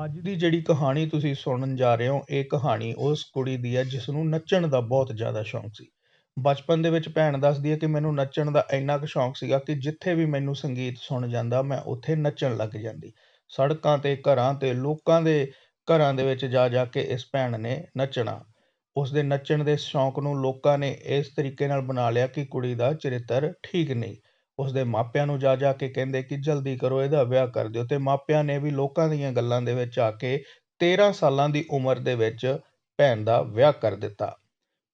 ਅੱਜ ਦੀ ਜਿਹੜੀ ਕਹਾਣੀ ਤੁਸੀਂ ਸੁਣਨ ਜਾ ਰਹੇ ਹੋ, ਇਹ ਕਹਾਣੀ ਉਸ ਕੁੜੀ ਦੀ ਹੈ ਜਿਸ ਨੂੰ ਨੱਚਣ ਦਾ ਬਹੁਤ ਜ਼ਿਆਦਾ ਸ਼ੌਂਕ ਸੀ। ਬਚਪਨ ਦੇ ਵਿੱਚ ਭੈਣ ਦੱਸਦੀ ਹੈ ਕਿ ਮੈਨੂੰ ਨੱਚਣ ਦਾ ਇੰਨਾ ਕੁ ਸ਼ੌਂਕ ਸੀਗਾ ਕਿ ਜਿੱਥੇ ਵੀ ਮੈਨੂੰ ਸੰਗੀਤ ਸੁਣ ਜਾਂਦਾ, ਮੈਂ ਉੱਥੇ ਨੱਚਣ ਲੱਗ ਜਾਂਦੀ। ਸੜਕਾਂ ਤੇ, ਘਰਾਂ ਤੇ, ਲੋਕਾਂ ਦੇ ਘਰਾਂ ਦੇ ਵਿੱਚ ਜਾ ਜਾ ਕੇ ਇਸ ਭੈਣ ਨੇ ਨੱਚਣਾ। ਉਸ ਦੇ ਨੱਚਣ ਦੇ ਸ਼ੌਂਕ ਨੂੰ ਲੋਕਾਂ ਨੇ ਇਸ ਤਰੀਕੇ ਨਾਲ ਬਣਾ ਲਿਆ ਕਿ ਕੁੜੀ ਦਾ ਚਰਿੱਤਰ ਠੀਕ ਨਹੀਂ। ਉਸਦੇ ਮਾਪਿਆਂ ਨੂੰ ਜਾ ਜਾ ਕੇ ਕਹਿੰਦੇ ਕਿ ਜਲਦੀ ਕਰੋ, ਇਹਦਾ ਵਿਆਹ ਕਰ ਦਿਓ। ਤੇ ਮਾਪਿਆਂ ਨੇ ਵੀ ਲੋਕਾਂ ਦੀਆਂ ਗੱਲਾਂ ਦੇ ਵਿੱਚ ਆ ਕੇ 13 ਸਾਲਾਂ ਦੀ ਉਮਰ ਦੇ ਵਿੱਚ ਭੈਣ ਦਾ ਵਿਆਹ ਕਰ ਦਿੱਤਾ।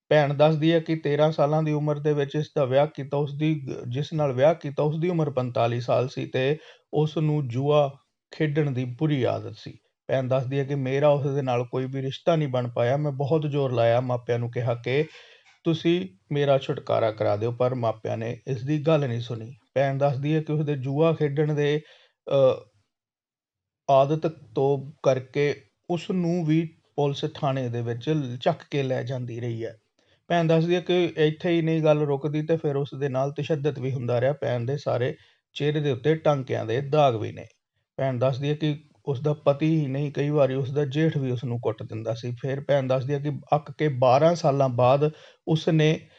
ਭੈਣ ਦੱਸਦੀ ਹੈ ਕਿ 13 ਸਾਲਾਂ ਦੀ ਉਮਰ ਦੇ ਵਿੱਚ ਇਸ ਦਾ ਵਿਆਹ ਕੀਤਾ ਉਸ ਦੀ ਜਿਸ ਨਾਲ ਵਿਆਹ ਕੀਤਾ ਉਸ ਦੀ ਉਮਰ 45 ਸਾਲ ਸੀ ਤੇ ਉਸ ਨੂੰ ਜੂਆ ਖੇਡਣ ਦੀ ਬੁਰੀ ਆਦਤ ਸੀ। ਭੈਣ ਦੱਸਦੀ ਹੈ ਕਿ ਮੇਰਾ ਉਸ ਦੇ ਨਾਲ ਕੋਈ ਵੀ ਰਿਸ਼ਤਾ ਨਹੀਂ ਬਣ ਪਾਇਆ। ਮੈਂ ਬਹੁਤ ਜ਼ੋਰ ਲਾਇਆ। ਮਾਪਿਆਂ ਨੂੰ ਕਿਹਾ ਕਿ ਤੁਸੀਂ ਮੇਰਾ ਛੁਟਕਾਰਾ ਕਰਾ ਦਿਓ ਪਰ ਮਾਪਿਆਂ ਨੇ ਇਸ ਦੀ ਗੱਲ ਨਹੀਂ ਸੁਣੀ। ਭੈਣ ਦੱਸਦੀ ਹੈ ਕਿ ਉਸਦੇ ਜੂਆ ਖੇਡਣ ਦੇ ਅ, ਆਦਤ ਤੋਂ ਕਰਕੇ ਉਸ ਨੂੰ ਵੀ ਪੁਲਿਸ ਥਾਣੇ ਦੇ ਵਿੱਚ ਚੱਕ ਕੇ ਲੈ ਜਾਂਦੀ ਰਹੀ ਹੈ। ਭੈਣ ਦੱਸਦੀ ਹੈ ਕਿ ਇੱਥੇ ਹੀ ਨਹੀਂ ਗੱਲ ਰੁਕਦੀ ਤੇ ਫਿਰ ਉਸ ਦੇ ਨਾਲ ਤਸ਼ੱਦਦ ਵੀ ਹੁੰਦਾ ਰਿਹਾ। ਭੈਣ ਦੇ ਸਾਰੇ ਚਿਹਰੇ ਦੇ ਉੱਤੇ ਟਾਂਕਿਆਂ ਦੇ ਦਾਗ ਵੀ ਨੇ। ਭੈਣ ਦੱਸਦੀ ਹੈ ਕਿ ਉਸਦਾ ਪਤੀ ਹੀ ਨਹੀਂ, ਕਈ ਵਾਰੀ ਉਸਦਾ ਜੇਠ ਵੀ ਉਸਨੂੰ ਕੁੱਟ ਦਿੰਦਾ ਸੀ। ਫਿਰ ਭੈਣ ਦੱਸਦੀ ਹੈ ਕਿ ਅੱਕ ਕੇ 12 ਸਾਲਾਂ ਬਾਅਦ ਉਸਨੇ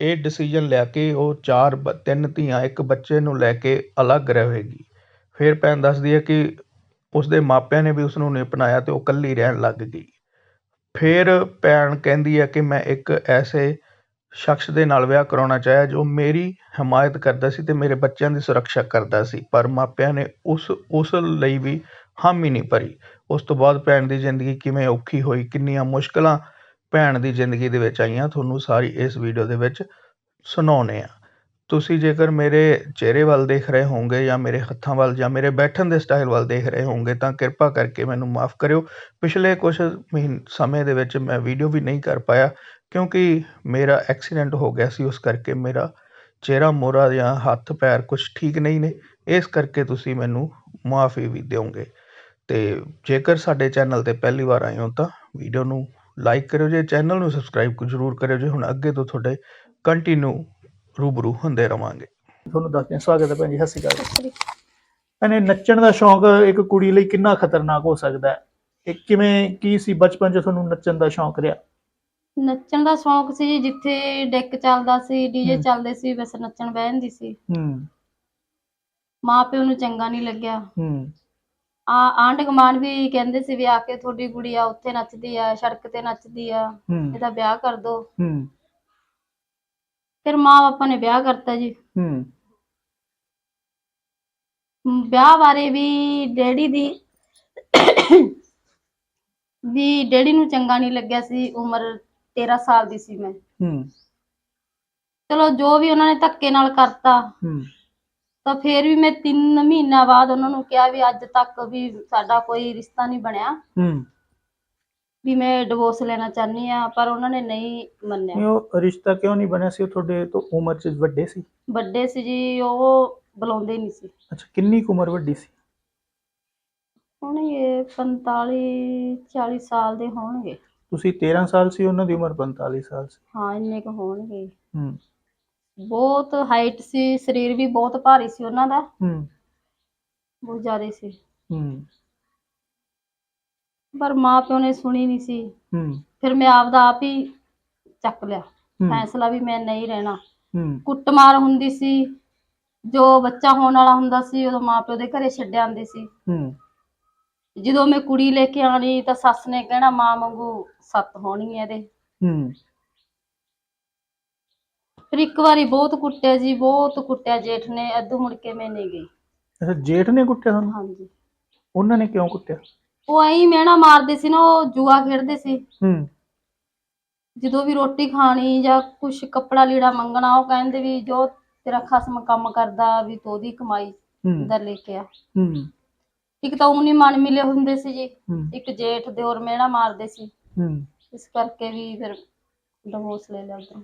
ਇਹ ਡਿਸੀਜਨ ਲਿਆ ਕੇ ਉਹ ਚਾਰ ਬ- ਤਿੰਨ ਧੀਆਂ, ਇੱਕ ਬੱਚੇ ਨੂੰ ਲੈ ਕੇ ਅਲੱਗ ਰਹੇਗੀ। ਫਿਰ ਭੈਣ ਦੱਸਦੀ ਹੈ ਕਿ ਉਸਦੇ ਮਾਪਿਆਂ ਨੇ ਵੀ ਉਸਨੂੰ ਨਹੀਂ ਅਪਣਾਇਆ ਤੇ ਉਹ ਇਕੱਲੀ ਰਹਿਣ ਲੱਗ ਗਈ। ਫਿਰ ਭੈਣ ਕਹਿੰਦੀ ਹੈ ਕਿ ਮੈਂ ਇੱਕ ਐਸੇ ਸ਼ਖਸ ਦੇ ਨਾਲ ਵਿਆਹ ਕਰਵਾਉਣਾ ਚਾਹਿਆ, ਜੋ ਮੇਰੀ ਹਮਾਇਤ ਕਰਦਾ ਸੀ ਅਤੇ ਮੇਰੇ ਬੱਚਿਆਂ ਦੀ ਸੁਰੱਖਿਆ ਕਰਦਾ ਸੀ, ਪਰ ਮਾਪਿਆਂ ਨੇ ਉਸ ਉਸ ਲਈ ਵੀ ਹਾਮੀ ਨਹੀਂ ਭਰੀ। ਉਸ ਤੋਂ ਬਾਅਦ ਭੈਣ ਦੀ ਜ਼ਿੰਦਗੀ ਕਿਵੇਂ ਔਖੀ ਹੋਈ, ਕਿੰਨੀਆਂ ਮੁਸ਼ਕਲਾਂ ਭੈਣ ਦੀ ਜ਼ਿੰਦਗੀ ਦੇ ਵਿੱਚ ਆਈਆਂ, ਤੁਹਾਨੂੰ ਸਾਰੀ ਇਸ ਵੀਡੀਓ ਦੇ ਵਿੱਚ ਸੁਣਾਉਂਦੇ ਹਾਂ। ਤੁਸੀਂ ਜੇਕਰ ਮੇਰੇ ਚਿਹਰੇ ਵੱਲ ਦੇਖ ਰਹੇ ਹੋਵੋਗੇ ਜਾਂ ਮੇਰੇ ਹੱਥਾਂ ਵੱਲ ਜਾਂ ਮੇਰੇ ਬੈਠਣ ਦੇ ਸਟਾਈਲ ਵੱਲ ਦੇਖ ਰਹੇ ਹੋਵੋਗੇ, ਤਾਂ ਕਿਰਪਾ ਕਰਕੇ ਮੈਨੂੰ ਮਾਫ ਕਰਿਓ। ਪਿਛਲੇ ਕੁਝ ਮਹੀਨ, ਸਮੇਂ ਦੇ ਵਿੱਚ ਮੈਂ ਵੀਡੀਓ ਵੀ ਨਹੀਂ ਕਰ ਪਾਇਆ ਕਿਉਂਕਿ ਮੇਰਾ ਐਕਸੀਡੈਂਟ ਹੋ ਗਿਆ ਸੀ ਉਸ ਕਰਕੇ ਮੇਰਾ ਚਿਹਰਾ ਮੋਰਾ ਜਾਂ ਹੱਥ ਪੈਰ ਕੁਝ ਠੀਕ ਨਹੀਂ ਨੇ। ਇਸ ਕਰਕੇ ਤੁਸੀਂ ਮੈਨੂੰ ਮਾਫੀ ਵੀ ਦਿਓਗੇ। ਤੇ ਜੇਕਰ ਸਾਡੇ ਚੈਨਲ ਤੇ ਪਹਿਲੀ ਵਾਰ ਆਏ ਹੋ ਤਾਂ ਵੀਡੀਓ ਨੂੰ ਲਾਈਕ ਕਰਿਓ ਜੇ ਚੈਨਲ ਨੂੰ ਸਬਸਕ੍ਰਾਈਬ ਜ਼ਰੂਰ ਕਰਿਓ ਜੇ। ਹੁਣ ਅੱਗੇ ਤੋਂ ਤੁਹਾਡੇ ਕੰਟੀਨਿਊ ਰੂਬਰੂ ਹੁੰਦੇ ਰਵਾਂਗੇ। ਤੁਹਾਨੂੰ ਦੱਸਦੇ ਹਾਂ। ਸਵਾਗਤ ਹੈ ਭੈਣ ਜੀ। ਸਤਿ ਸ਼੍ਰੀ ਅਕਾਲ। ਭੈਣੇ ਨੱਚਣ ਦਾ ਸ਼ੌਂਕ ਇੱਕ ਕੁੜੀ ਲਈ ਕਿੰਨਾ ਖਤਰਨਾਕ ਹੋ ਸਕਦਾ ਹੈ? ਇਹ ਕਿਵੇਂ ਕੀ ਸੀ ਬਚਪਨ 'ਚ ਤੁਹਾਨੂੰ ਨੱਚਣ ਦਾ ਸ਼ੌਂਕ ਰਿਹਾ? ਨੱਚਣ ਦਾ ਸ਼ੌਂਕ ਸੀ ਜੀ, ਜਿੱਥੇ ਡੈਕ ਚੱਲਦਾ ਸੀ ਡੀਜੇ ਹਮ। ਚੱਲਦੇ ਸੀ ਬਸ ਨੱਚਣ ਬਹਿੰਦੀ ਸੀ। ਹੂੰ। ਮਾਂ ਪਿਓ ਨੂੰ ਚੰਗਾ ਨਹੀਂ ਲੱਗਿਆ। ਹੂੰ। ਆ ਆਂਢ ਗੁਆਂਢ ਵੀ ਕਹਿੰਦੇ ਸੀ ਵੀ ਆ ਕੇ ਤੁਹਾਡੀ ਕੁੜੀ ਆ ਉੱਥੇ ਨੱਚਦੀ ਆ ਸੜਕ ਤੇ ਨੱਚਦੀ ਆ ਹੂੰ। ਇਹਦਾ ਵਿਆਹ ਕਰ ਦੋ। ਹੂੰ। ਫਿਰ ਮਾਂ ਬਾਪਾ ਨੇ ਵਿਆਹ ਕਰਤਾ ਜੀ। ਹੂੰ। ਵਿਆਹ ਬਾਰੇ ਵੀ ਡੈਡੀ ਦੀ ਵੀ ਡੈਡੀ ਨੂੰ ਚੰਗਾ ਨਹੀਂ ਲੱਗਿਆ ਸੀ ਉਮਰ 13 ਸਾਲ ਦੀ ਸੀ ਮੈਂ। ਹੂੰ। ਚਲੋ ਜੋ ਵੀ ਉਹਨਾਂ ਨੇ ਧੱਕੇ ਨਾਲ ਕਰਤਾ ਹੂੰ। ਤਾਂ ਫਿਰ ਵੀ ਮੈਂ 3 ਮਹੀਨਾ ਬਾਅਦ ਉਹਨਾਂ ਨੂੰ ਕਿਹਾ ਵੀ ਅੱਜ ਤੱਕ ਵੀ ਸਾਡਾ ਕੋਈ ਰਿਸ਼ਤਾ ਨਹੀਂ ਬਣਿਆ। ਹੂੰ। ਵੀ ਮੈਂ ਡਿਵੋਰਸ ਲੈਣਾ ਚਾਹਨੀ ਆ ਪਰ ਉਹਨਾਂ ਨੇ ਨਹੀਂ ਮੰਨਿਆ। ਉਹ ਰਿਸ਼ਤਾ ਕਿਉਂ ਨਹੀਂ ਬਣਿਆ ਸੀ? ਉਹ ਤੁਹਾਡੇ ਤੋਂ ਉਮਰ 'ਚ ਵੱਡੇ ਸੀ। ਵੱਡੇ ਸੀ ਜੀ ਉਹ ਬੁਲਾਉਂਦੇ ਨਹੀਂ ਸੀ। ਅੱਛਾ ਕਿੰਨੀ ਕੁ ਉਮਰ ਵੱਡੀ ਸੀ? ਹੁਣ ਇਹ 45 40 ਸਾਲ ਦੇ ਹੋਣਗੇ। ਤੁਸੀਂ 13 ਸਾਲ ਸੀ ਉਹਨਾਂ ਦੀ ਉਮਰ 45 ਸਾਲ ਸੀ। ਹਾਂ ਇੰਨੇ ਕੁ ਹੋਣਗੇ। ਹੂੰ। ਬਹੁਤ ਹਾਈਟ ਸੀ ਸਰੀਰ ਵੀ ਬਹੁਤ ਭਾਰੀ ਸੀ ਉਹਨਾਂ ਦਾ। ਹੂੰ। ਬਹੁਤ ਜ਼ਿਆਦਾ ਸੀ। ਹੂੰ। ਪਰ ਮਾਂ ਪਿਓ ਨੇ ਸੁਣੀ ਨਹੀਂ ਸੀ। ਹੂੰ। ਫਿਰ ਮੈਂ ਆਪਦਾ ਆਪ ਹੀ ਚੱਕ ਲਿਆ। ਹੂੰ। ਫੈਸਲਾ ਵੀ ਮੈਂ ਨਹੀਂ ਰਹਿਣਾ। ਹੂੰ। ਕੁੱਟਮਾਰ ਹੁੰਦੀ ਸੀ। ਜੋ ਬੱਚਾ ਹੋਣ ਵਾਲਾ ਹੁੰਦਾ ਸੀ ਉਦੋਂ ਮਾਪਿਓ ਦੇ ਘਰੇ ਛੱਡ ਆਉਂਦੇ ਸੀ। ਹੂੰ। ਜਦੋਂ ਮੈਂ ਕੁੜੀ ਲੈ ਕੇ ਆਣੀ ਤਾਂ ਸੱਸ ਨੇ ਕਹਿਣਾ ਮਾਂ ਵਾਂਗੂ ਸੱਤ ਹੋਣੀ ਹੈ ਇਹਦੇ। ਹੂੰ। ਫਿਰ ਇੱਕ ਵਾਰੀ ਬਹੁਤ ਕੁੱਟਿਆ ਜੀ ਬਹੁਤ ਕੁੱਟਿਆ ਜੇਠ ਨੇ ਅੱਧੂ ਮੁੜ ਕੇ ਮੈਂ ਨਹੀਂ ਗਈ। ਅੱਛਾ ਜੇਠ ਨੇ ਕੁੱਟਿਆ ਤੁਹਾਨੂੰ? ਹਾਂਜੀ। ਉਹਨਾਂ ਨੇ ਕਿਉਂ ਕੁੱਟਿਆ? ਉਹ ਐਂ ਮਿਹਣਾ ਮਾਰਦੇ ਸੀ ਨਾ ਉਹ ਜੂਆ ਖੇਡਦੇ ਸੀ। ਹੂੰ। ਜਦੋਂ ਵੀ ਰੋਟੀ ਖਾਣੀ ਜਾਂ ਕੁਛ ਕੱਪੜਾ ਲੀੜਾ ਮੰਗਣਾ ਉਹ ਕਹਿੰਦੇ ਵੀ ਜੋ ਤੇਰਾ ਖਸਮ ਕੰਮ ਕਰਦਾ ਵੀ ਤੂੰ ਉਹਦੀ ਕਮਾਈ ਹੂੰ। ਦਾ ਲੈ ਕੇ ਆ। ਹੂੰ। ਇੱਕ ਤਾਂ ਉਹ ਨਹੀਂ ਮਨ ਮਿਲੇ ਹੁੰਦੇ ਸੀ ਜੀ ਹੂੰ। ਇੱਕ ਜੇਠ ਦੇ ਔਰ ਮਿਹਣਾ ਮਾਰਦੇ ਸੀ। ਹੂੰ। ਇਸ ਕਰਕੇ ਵੀ ਫਿਰ ਡਿਵੋਰਸ ਲੈ ਲਿਆ ਉਧਰੋਂ।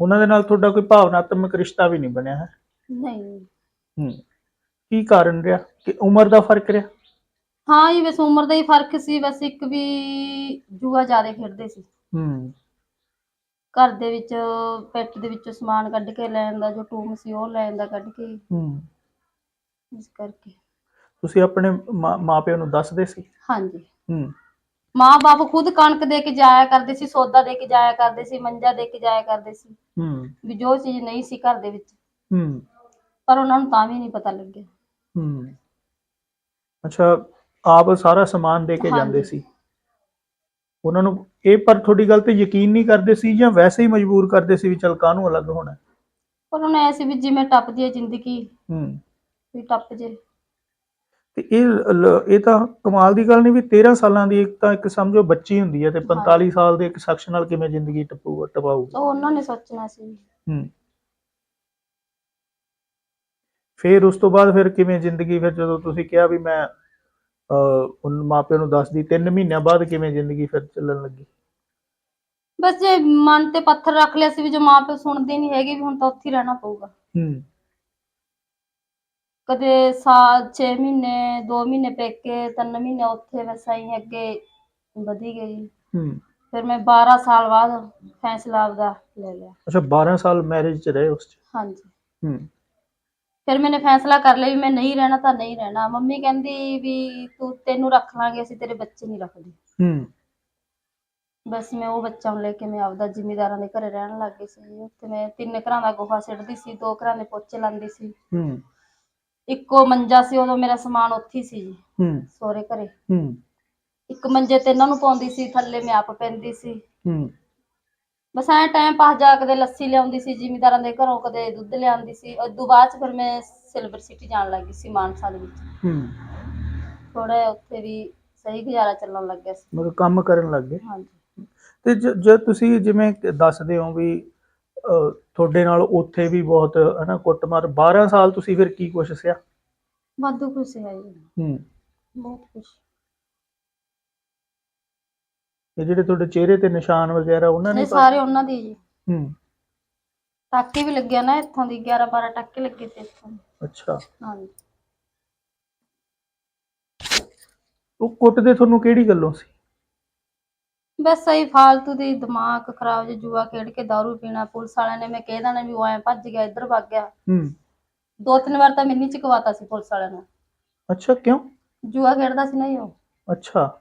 ਉਹਨਾਂ ਦੇ ਨਾਲ ਤੁਹਾਡਾ ਕੋਈ ਭਾਵਨਾਤਮਕ ਰਿਸ਼ਤਾ ਵੀ ਨਹੀਂ ਬਣਿਆ ਹੈ? ਨਹੀਂ। ਹੂੰ। ਕੀ ਕਾਰਨ ਰਿਹਾ? ਕਿ ਉਮਰ ਦਾ ਫ਼ਰਕ ਰਿਹਾ? ਹਾਂ ਜੀ ਬਸ ਉਮਰ ਦਾ ਹੀ ਫ਼ਰਕ ਸੀ ਬਸ ਇੱਕ ਵੀ ਜੂਆ ਜ਼ਿਆਦਾ ਖੇਡਦੇ ਸੀ। ਹੂੰ। ਘਰ ਦੇ ਵਿੱਚ ਪੈਟ ਦੇ ਵਿੱਚੋਂ ਸਮਾਨ ਕੱਢ ਕੇ ਲੈ ਆਂਦਾ ਜੋ ਟੂਮ ਸੀ ਉਹ ਲੈ ਆਂਦਾ ਕੱਢ ਕੇ। ਹੂੰ। ਇਸ ਕਰਕੇ। ਤੁਸੀਂ ਆਪਣੇ ਮਾਪਿਆਂ ਨੂੰ ਦੱਸਦੇ ਸੀ? ਹਾਂਜੀ। ਹੂੰ। ਮਾਂ ਬਾਪ ਖੁਦ ਕਣਕ ਦੇ ਕੇ ਜਾਇਆ ਕਰਦੇ ਸੀ ਸੌਦਾ ਦੇ ਕੇ ਜਾਇਆ ਕਰਦੇ ਸੀ ਮੰਜਾ ਦੇ ਕੇ ਜਾਇਆ ਕਰਦੇ ਸੀ। ਹੂੰ। ਵੀ ਜੋ ਚੀਜ਼ ਨਹੀਂ ਸੀ ਘਰ ਦੇ ਵਿੱਚ। ਹੂੰ। ਪਰ ਉਹਨਾਂ ਨੂੰ ਤਾਂ ਵੀ ਨਹੀਂ ਪਤਾ ਲੱਗਿਆ। ਹੂੰ। ਅੱਛਾ ਆਪ ਸਾਰਾ ਸਮਾਨ ਦੇ ਕੇ ਜਾਂਦੇ। ਸੀ। ਉਹਨਾਂ ਨੂੰ ਇਹ ਪਰ ਤੁਹਾਡੀ ਗੱਲ ਤੇ ਯਕੀਨ ਨਹੀਂ ਕਰਦੇ ਸੀ ਜਾਂ ਵੈਸੇ ਹੀ ਮਜਬੂਰ ਕਰਦੇ ਸੀ ਵੀ ਚਲ ਕਾਹਨੂੰ ਅਲੱਗ ਹੋਣਾ? ਪਰ ਉਹਨਾਂ ਐ ਸੀ ਵੀ ਜਿਵੇਂ ਟੱਪਦੀ ਹੈ ਜ਼ਿੰਦਗੀ। ਹੂੰ। ਵੀ ਟੱਪ ਜੇ ਤੇ ਇਹ ਇਹ ਤਾਂ ਕਮਾਲ ਦੀ ਗੱਲ ਨਹੀਂ ਵੀ 13 ਸਾਲਾਂ ਦੀ ਇੱਕ ਤਾਂ ਇੱਕ ਸਮਝੋ ਬੱਚੀ ਹੁੰਦੀ ਹੈ ਤੇ 45 ਸਾਲ ਦੇ ਇੱਕ ਸ਼ਖਸ ਨਾਲ ਕਿਵੇਂ ਜ਼ਿੰਦਗੀ ਟਪੂ ਟਪਾਊਗਾ? ਉਹ ਉਹਨਾਂ ਨੇ ਸੋਚਣਾ ਸੀ। ਹੂੰ। ਫਿਰ ਉਸ ਤੋਂ ਬਾਅਦ ਫਿਰ ਕਿਵੇਂ ਜ਼ਿੰਦਗੀ ਫਿਰ ਜਦੋਂ ਤੁਸੀਂ ਕਿਹਾ ਵੀ ਮੈਂ ਉਹਨਾਂ ਮਾਪਿਆਂ ਨੂੰ ਦੱਸਦੀ 3 ਮਹੀਨਿਆਂ ਬਾਅਦ ਕਿਵੇਂ ਜ਼ਿੰਦਗੀ ਫਿਰ ਚੱਲਣ ਲੱਗੀ? ਬਸ ਜੇ ਮਨ ਤੇ ਪੱਥਰ ਰੱਖ ਲਿਆ ਸੀ ਵੀ ਜੋ ਮਾਂ ਪਿਓ ਸੁਣਦੇ ਨਹੀਂ ਹੈਗੇ ਵੀ ਹੁਣ ਤਾਂ ਉੱਥੇ ਰਹਿਣਾ ਪਊਗਾ। ਹੂੰ। ਕਦੇ ਸਾਲ 6 ਮਹੀਨੇ 2 ਮਹੀਨੇ ਪੇਕੇ 3 ਮਹੀਨੇ ਉੱਥੇ ਬਸ ਆਈ ਅੱਗੇ ਵਧੀ ਗਈ। ਹੂੰ। ਫਿਰ ਮੈਂ 12 ਸਾਲ ਬਾਅਦ ਫੈਸਲਾ ਆਪਦਾ ਲੈ ਲਿਆ। ਅੱਛਾ 12 ਸਾਲ ਮੈਰਿਜ ਚ ਰਹੇ ਉਸ ਚ? ਹਾਂਜੀ। ਹੂੰ। ਫਿਰ ਮੈਨੇ ਫੈਸਲਾ ਕਰ ਲਿਆ ਵੀ ਮੈਂ ਨਹੀਂ ਰਹਿਣਾ ਤਾਂ ਨਹੀਂ ਰਹਿਣਾ। ਮੰਮੀ ਕਹਿੰਦੀ ਵੀ ਤੂੰ ਤੈਨੂੰ ਰੱਖ ਲਾਂਗੇ ਅਸੀਂ ਤੇਰੇ ਬੱਚੇ ਨਹੀਂ ਰੱਖਦੇ। ਹੂੰ। ਬਸ ਮੈਂ ਉਹ ਬੱਚਾ ਨੂੰ ਲੈ ਕੇ ਮੈਂ ਆਪਦਾ ਜ਼ਿਮੀਦਾਰਾਂ ਦੇ ਘਰੇ ਰਹਿਣ ਲੱਗ ਗਈ ਸੀ। ਉੱਥੇ ਮੈਂ ਤਿੰਨ ਘਰਾਂ ਦਾ ਗੋਹਾ ਸਿੱਟਦੀ ਸੀ ਦੋ ਘਰਾਂ ਦੇ ਪੋਚੇ ਲਾਉਂਦੀ ਸੀ। ਹੂੰ। ਇੱਕੋ ਮੰਜਾ ਸੀ ਉਦੋਂ ਮੇਰਾ ਸਮਾਨ ਉੱਥੇ ਹੀ ਸੀ ਜੀ ਹੂੰ। ਘਰੇ। ਹੂੰ। ਇੱਕ ਮੰਜੇ ਤੇ ਇਹਨਾਂ ਨੂੰ ਪਾਉਂਦੀ ਸੀ ਥੱਲੇ ਮੈਂ ਆਪ ਪੈਂਦੀ ਸੀ। ਹੂੰ। ਬਸ ਐ ਟਾਈਮ ਪਾਸ ਜਾ ਕਦੇ ਲੱਸੀ ਲਿਆਉਂਦੀ ਸੀ ਜ਼ਿਮੀਦਾਰਾਂ ਦੇ ਘਰੋਂ ਕਦੇ ਦੁੱਧ ਲਿਆਉਂਦੀ ਸੀ। ਉਦੋਂ ਬਾਅਦ ਚ ਫਿਰ ਮੈਂ ਸਿਲਵਰ ਸਿਟੀ ਜਾਣ ਲੱਗੀ ਸੀ ਮਾਨਸਾ ਦੇ ਵਿੱਚ। ਹੂੰ। ਥੋੜਾ ਉੱਥੇ ਵੀ ਸਹੀ ਗੁਜ਼ਾਰਾ ਚੱਲਣ ਲੱਗ ਗਿਆ ਸੀ। ਮਤਲਬ ਕੰਮ ਕਰਨ ਲੱਗ ਗਏ। ਹਾਂਜੀ। ਤੇ ਜ- ਤੁਸੀਂ ਜਿਵੇਂ ਦੱਸਦੇ ਹੋ ਵੀ ਤੁਹਾਡੇ ਨਾਲ ਉੱਥੇ ਵੀ ਬਹੁਤ ਹਨਾ ਕੁੱਟਮਾਰ। 12 ਸਾਲ ਤੁਸੀਂ ਫਿਰ ਕੀ ਕੁਛ ਸਿਆ? ਵਾਧੂ ਖੁਸ਼ ਹੈ ਜੀ। ਹੂੰ। ਬਹੁਤ ਖੁਸ਼ ਇਹ ਜਿਹੜੇ ਤੁਹਾਡੇ ਚਿਹਰੇ ਤੇ ਨਿਸ਼ਾਨ ਵਗੈਰਾ ਉਹਨਾਂ ਨੇ ਇਹ ਸਾਰੇ ਉਹਨਾਂ ਦੀ ਜੀ। ਹੂੰ। ਟਾਕੇ ਵੀ ਲੱਗਿਆ ਨਾ ਇੱਥੋਂ ਦੀ 11 12 ਟਾਕੇ ਲੱਗੇ ਤੇ ਇੱਥੋਂ ਅੱਛਾ। ਹਾਂਜੀ। ਉਹ ਕੁੱਟਦੇ ਤੁਹਾਨੂੰ ਕਿਹੜੀ ਗੱਲੋਂ ਸੀ? ਬਸ ਸਹੀ ਫਾਲਤੂ ਦੀ ਦਿਮਾਗ ਖਰਾਬ ਜੇ ਜੂਆ ਖੇਡ ਕੇ ਦਾਰੂ ਪੀਣਾ ਪੁਲਿਸ ਵਾਲਿਆਂ ਨੇ ਮੈਂ ਕਹਿ ਦੇਣਾ ਵੀ ਉਹ ਐ ਭੱਜ ਗਿਆ ਇੱਧਰ ਭੱਜ ਗਿਆ। ਹੂੰ। ਦੋ ਤਿੰਨ ਵਾਰ ਤਾਂ ਮੈਨੂੰ ਚਕਵਾਤਾ ਸੀ ਪੁਲਿਸ ਵਾਲਿਆਂ ਨੇ। ਅੱਛਾ ਕਿਉਂ? ਜੂਆ ਖੇਡਦਾ ਸੀ ਨਾ ਉਹ। ਅੱਛਾ।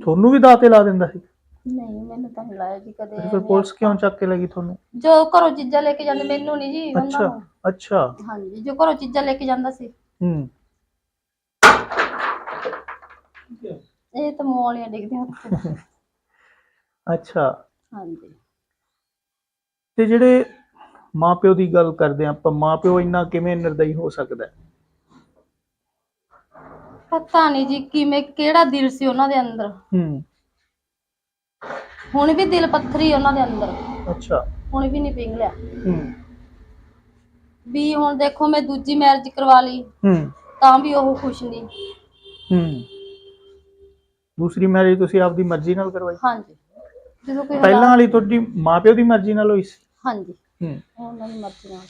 ਤੁਹਾਨੂੰ ਵੀ ਦਾਤੇ ਲਾ ਦਿੰਦਾ ਸੀ? ਨਹੀਂ ਮੈਨੂੰ ਤਾਂ ਨਹੀਂ ਲਾਇਆ ਜੀ ਕਦੇ ਫਿਰ ਐਵੇਂ ਪੁਲਿਸ ਕਿਉਂ ਚੱਕ ਕੇ ਲੱਗੀ ਤੁਹਾਨੂੰ? ਜੋ ਘਰੋਂ ਚੀਜ਼ਾਂ ਲੈ ਕੇ ਜਾਂਦੇ ਮੈਨੂੰ ਨਹੀਂ ਜੀ ਉਹਨਾਂ ਅੱਛਾ ਨੂੰ। ਅੱਛਾ। ਹਾਂਜੀ ਜੋ ਘਰੋਂ ਚੀਜ਼ਾਂ ਲੈ ਕੇ ਜਾਂਦਾ ਸੀ। ਹੂੰ। ਇਹ ਤਾਂ ਮੋਲੀਆਂ ਡਿੱਗਦੀਆਂ ਉੱਤੇ ਅੱਛਾ। ਹਾਂਜੀ। ਤੇ ਜਿਹੜੇ ਮਾਪਿਓ ਦੀ ਗੱਲ ਕਰਦੇ ਆ ਆਪਾਂ ਮਾਪਿਓ ਇੰਨਾ ਕਿਵੇਂ ਨਿਰਦਈ ਹੋ ਸਕਦਾ? ਹੈ? ਪਤਾ ਨਹੀਂ ਜੀ ਕਿਵੇਂ ਕਿਹੜਾ ਦਿਲ ਸੀ ਉਹਨਾਂ ਦੇ ਅੰਦਰ। ਹੂੰ। ਹੁਣ ਵੀ ਦਿਲ ਪੱਥਰੀ ਉਹਨਾਂ ਦੇ ਅੰਦਰ। ਅੱਛਾ। ਹੁਣ ਵੀ ਨਹੀਂ ਪਿੰਗਲਿਆ ਹੂੰ। ਵੀ ਹੁਣ ਦੇਖੋ ਮੈਂ ਦੂਜੀ ਮੈਰਿਜ ਕਰਵਾ ਲਈ ਹੂੰ। ਤਾਂ ਵੀ ਉਹ ਖੁਸ਼ ਨਹੀਂ। ਹੂੰ। ਦੂਸਰੀ ਮੈਰਿਜ ਤੁਸੀਂ ਆਪਦੀ ਮਰਜ਼ੀ ਨਾਲ ਕਰਵਾਈ। ਹਾਂਜੀ। ਜਦੋਂ ਕੋਈ ਪਹਿਲਾਂ ਵਾਲੀ ਤੁਹਾਡੀ ਮਾਪਿਓ ਦੀ ਮਰਜ਼ੀ ਨਾਲ ਹੋਈ ਸੀ? ਹਾਂਜੀ। ਹੂੰ। ਉਹਨਾਂ ਦੀ ਮਰਜ਼ੀ ਨਾਲ